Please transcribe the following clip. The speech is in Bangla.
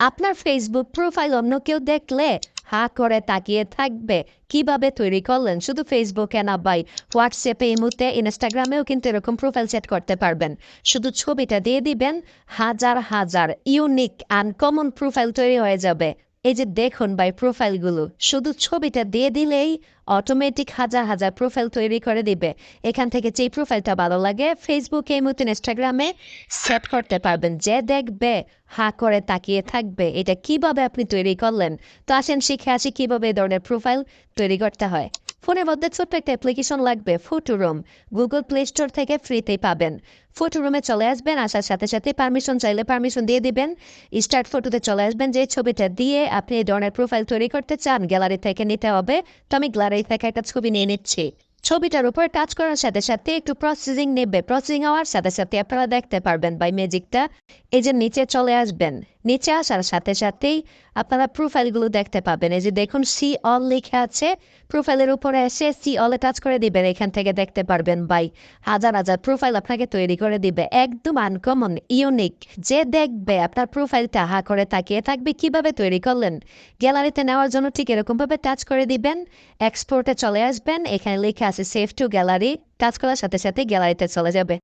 আপনার ফেসবুক প্রোফাইল অন্য কেউ দেখলে হা করে তাকিয়ে থাকবে। কীভাবে তৈরি করলেন? শুধু ফেসবুকে না বাই হোয়াটসঅ্যাপে মুহূর্তে ইনস্টাগ্রামেও কিন্তু এরকম প্রোফাইল সেট করতে পারবেন। শুধু ছবিটা দিয়ে দিবেন, হাজার হাজার ইউনিক অ্যান্ড কমন প্রোফাইল তৈরি হয়ে যাবে। এই যে দেখুন বাই প্রোফাইলগুলো, শুধু ছবিটা দিয়ে দিলেই অটোমেটিক হাজার হাজার প্রোফাইল তৈরি করে দিবে। এখান থেকে যেই প্রোফাইলটা ভালো লাগে ফেসবুকে এই মতন ইনস্টাগ্রামে সেট করতে পারবেন। যে দেখবে, হা করে তাকিয়ে থাকবে, এটা কীভাবে আপনি তৈরি করলেন? তো আসেন শিখে আসি কীভাবে এই ধরনের প্রোফাইল তৈরি করতে হয়। ফোনের মধ্যে ছোট্ট একটা অ্যাপ্লিকেশন লাগবে ফটোরুম গুগল প্লে স্টোর থেকে ফ্রিতেই পাবেন। ফটোরুমে চলে আসবেন, আসার সাথে সাথে পারমিশন চাইলে পারমিশন দিয়ে দিবেন। স্টার্ট ফটোতে চলে আসবেন যে ছবিটা দিয়ে আপনি এই ধরনের প্রোফাইল তৈরি করতে চান গ্যালারি থেকে নিতে হবে। তো আমি গ্যালারি থেকে একটা ছবি নিয়ে নিচ্ছি। ছবিটার উপর টাচ করার সাথে সাথে একটু প্রসেসিং নেবে। প্রসেসিং হওয়ার সাথে সাথে আপনারা দেখতে পারবেন বাই ম্যাজিকটা এই যে নিচে চলে আসবেন। নিচে আসার সাথে সাথেই আপনারা প্রোফাইলগুলো দেখতে পাবেন। এই যে দেখুন, সি অল লেখা আছে। প্রোফাইলের উপরে এসে সি অলে টাচ করে দিবেন, এখান থেকে দেখতে পারবেন বাই হাজার হাজার প্রোফাইল আপনাকে তৈরি করে দিবে। একদম আনকমন ইউনিক যে দেখবে আপনার প্রোফাইলটা, হা করে তাকিয়ে থাকবে, কীভাবে তৈরি করলেন? গ্যালারিতে নেওয়ার জন্য ঠিক এরকমভাবে টাচ করে দিবেন। এক্সপোর্টে চলে আসবেন, এখানে লেখা আছে, সেভ টু গ্যালারি। টাচ করার সাথে সাথে গ্যালারিতে চলে যাবে।